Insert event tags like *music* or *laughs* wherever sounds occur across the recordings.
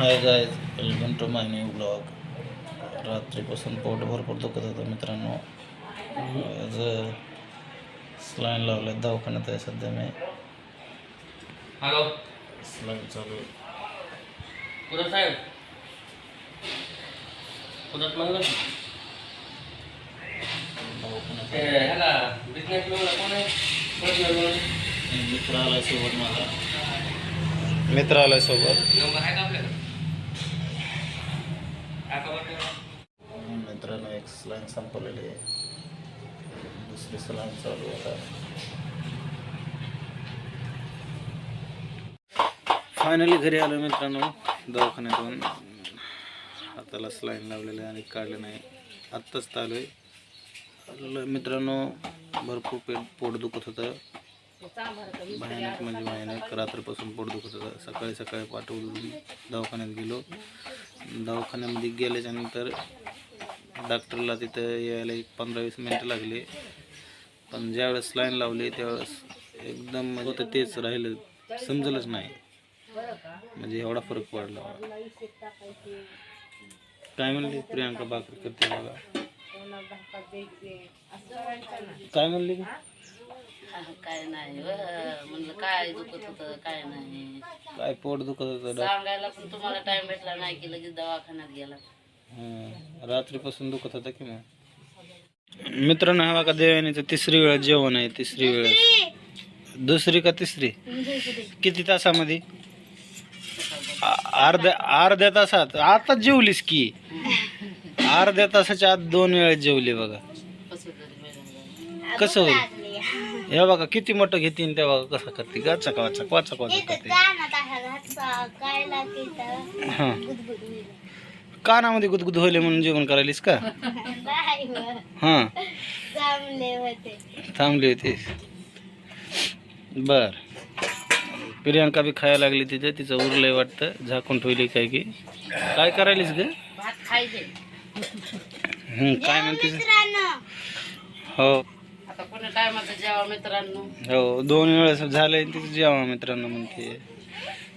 Hi guys welcome to my new blog रात्रीपासून पोट भरपूर दुखत होतं मित्रांनो. आज स्लाईन लावले दवाखान्यात आहे सध्या मी. हॅलो स्लाईन चालू. कुदर साहेब? कुदर म्हणलं ह्याला बिझनेस लोनला कोण आहे. मित्र आलाय सोबत माझा. मित्र आलाय सोबत. सलाईन संपवलेली आहे. दुसरी स्लाईन चालू आता फायनली घरी आलो मित्रांनो दवाखान्यातून. हाताला स्लाईन लावलेलं आहे आणि काढलं नाही. आत्ताच तर आलो आहे. मित्रांनो भरपूर पेट पोट दुखत होतं. भयानक म्हणजे भयानक. रात्रीपासून पोट दुखत होतं. सकाळी सकाळी पाठवून दवाखान्यात गेलो. दवाखान्यामध्ये गेल्याच्यानंतर डॉक्टरला तिथं यायला एक पंधरा वीस मिनटं लागली. पण ज्यावेळेस लाईन लावली त्यावेळेस एकदम होतं तेच राहिलं समजलंच नाही. म्हणजे एवढा फरक पडला. काय म्हणली प्रियांका बाकर करते बघा? काय म्हणली? काय नाही म्हणलं काय दुखत होतं काय नाही. काय पोट दुखत होतं सांगायला पण तुम्हाला टाइम भेटला नाही की लगेच दवाखान्यात गेला. रात्रीपासून दुखत होतं की मग मित्रांनो हा बघा देवानीचं तिसरी वेळ जेवण आहे तिसरी वेळ. दुसरी का तिसरी? किती तासामध्ये? अर्ध्या अर्ध्या तासात. आता जेवलीस की. अर्ध्या तासाच्या आत दोन वेळा जेवली बघा. कसं होईल? हे बघा किती मोठं घेतीन ते बघा कसं करते. गाचक वाचक वाचक वाचक करते. हा. कानामध्ये गुदगुद होईल म्हणून जेवण करायलीस का? हा. थांबली होती. बर. प्रियांका बी खायला लागली तिथे तिचं उरलंय वाटतं. झाकून ठेवली काय की. काय करायलीस ग? हं, काय म्हणतेस? हो. मित्रांनो. हो दोन वेळेस झालंय तिचं जेवा मित्रांनो म्हणते.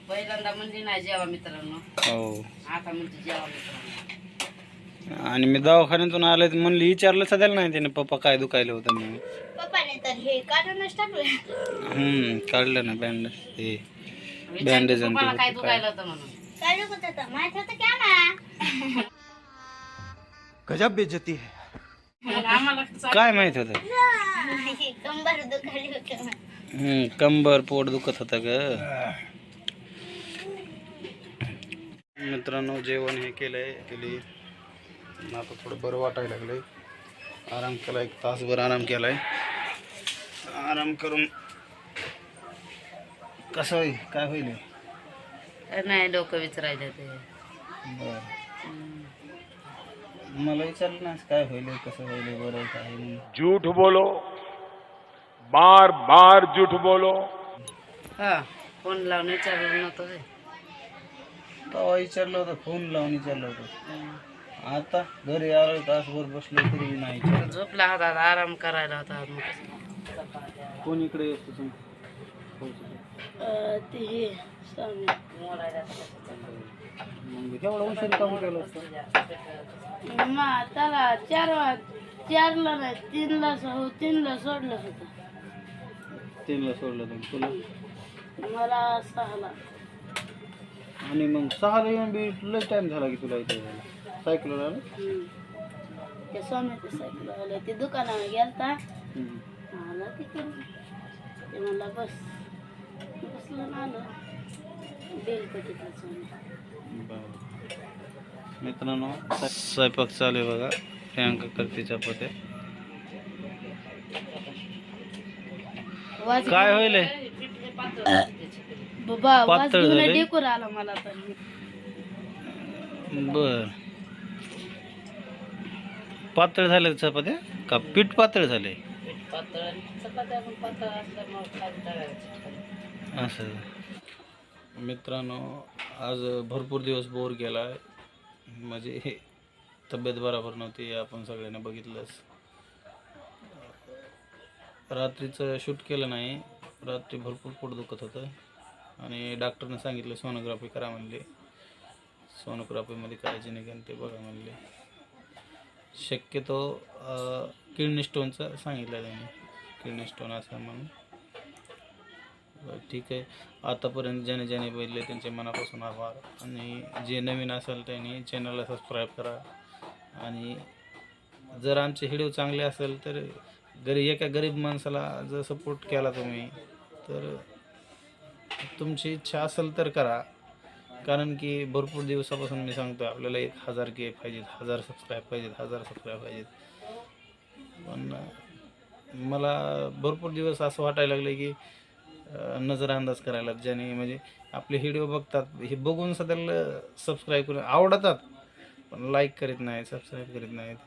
पहिल्यांदा म्हणली नाही जेवा मित्रांनो. हो. आता म्हणते जेवा मित्रांनो. आणि मी दवाखान्यातून तर म्हणली विचारलं सध्याला नाही त्याने पप्पा काय दुखायलं होतं म्हणून. पप्पाने तर हे काढूनच टाकलं. हम्म काढलं ना बँड हे बँडेज आणि काय होतं दुखायला होतं म्हणून. काय दुखत होतं? माहीत होतं की आम्हाला? मग आम्हाला काय माहीत होतं? कंबर दुखायली होतं. हम्म कंबर पोट दुखत होतं ग. मित्रांनो जेवण हे केलंय केली. आता थोडं बरं वाटायला लागलंय. आराम केला एक तासभर आराम केलाय. आराम करून कसं होईल? काय होईल? हे? नाही लोक विचारायला ते. बरं. मला विचारलं ना काय होईल कसं होईल बरं काय झूठ बोलो. बार बार झूठ बोलो. हा फ़ोन लावून विचारलं नव्हतं. तेव्हा विचारलं होतं फोन लावून विचारलं होतं. आता घरी आलो तासभर बसलो तरी नाही विचारलं. झोपला होता आराम करायला होता. मग कोण इकडे येतो तुम्ही ते हे स्वामी. मग केवढा उशीर काम केलं असतं? मा त्याला चार चारला नाही तीनला सो तीनला सोडलं होतं. तीनला सोडलं तुम्ही तुला? मला सहाला. आणि मग सहाला येऊन बी लय टाइम झाला की तुला इथे यायला. सायकलवर आलं. ते स्वामीचं सायकल आलं. ते दुकानावर गेलता. आला ते म्हणला बस. बसलं ना आलं. बेलपटीतलं स्वामी. बरं. मित्रांनो स्वयंपाक चालू आहे बघा. प्रियांका करते चपात्या काय होईल? *laughs* बाबा पातळ घेऊन झालंय? डेकोर आला मला तर बर. पातळ झाले चपात्या? का पीठ पातळ झाले? पातळ आणि चपात्या पण पातळ असल्यामुळे खाली तळायचं. असं. मित्रांनो आज भरपूर दिवस बोर गेला आहे म्हणजे हे तब्येत बरोबर नव्हती हे आपण सगळ्यांनी बघितलंच. रात्रीचं शूट केलं नाही. रात्री भरपूर पोट दुखत होतं. आणि डॉक्टरने सांगितलं सोनोग्राफी करा म्हणले. सोनोग्राफीमध्ये काळजी निघेन ते बघा म्हणले. शक्यतो किडनी स्टोनचं सांगितलं त्यांनी. किडनी स्टोन असं म्हणून. बरं, ठीक आहे. आतापर्यंत ज्याने ज्याने बघितले त्यांचे मनापासून आभार. आणि जे नवीन असेल त्यांनी चॅनलला सबस्क्राईब करा. आणि जर आमचे व्हिडिओ चांगले असेल तर गरी एका गरीब माणसाला जर सपोर्ट केला तुम्ही तर तुमची इच्छा असेल तर करा. कारण की भरपूर दिवसापासून मी सांगतो आपल्याला एक हजार के पाहिजेत हजार सबस्क्राईब पाहिजेत हजार सबस्क्राईब पाहिजेत. पण मला भरपूर दिवस असं वाटायला लागलं की नजरअंदाज करायला ज्याने म्हणजे आपले व्हिडिओ बघतात हे बघून सध्या सबस्क्राईब करून आवडतात पण लाईक करीत नाही सबस्क्राईब करीत नाहीत.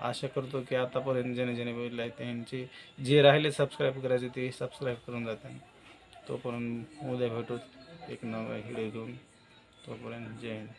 आशा करतो की आतापर्यंत ज्याने ज्याने बघितलं आहे त्यांचे जे राहिले सबस्क्राईब करायचे ते सबस्क्राईब करून जातात तोपर्यंत उद्या भेटू एक नवा व्हिडिओ घेऊन तोपर्यंत जय हिंद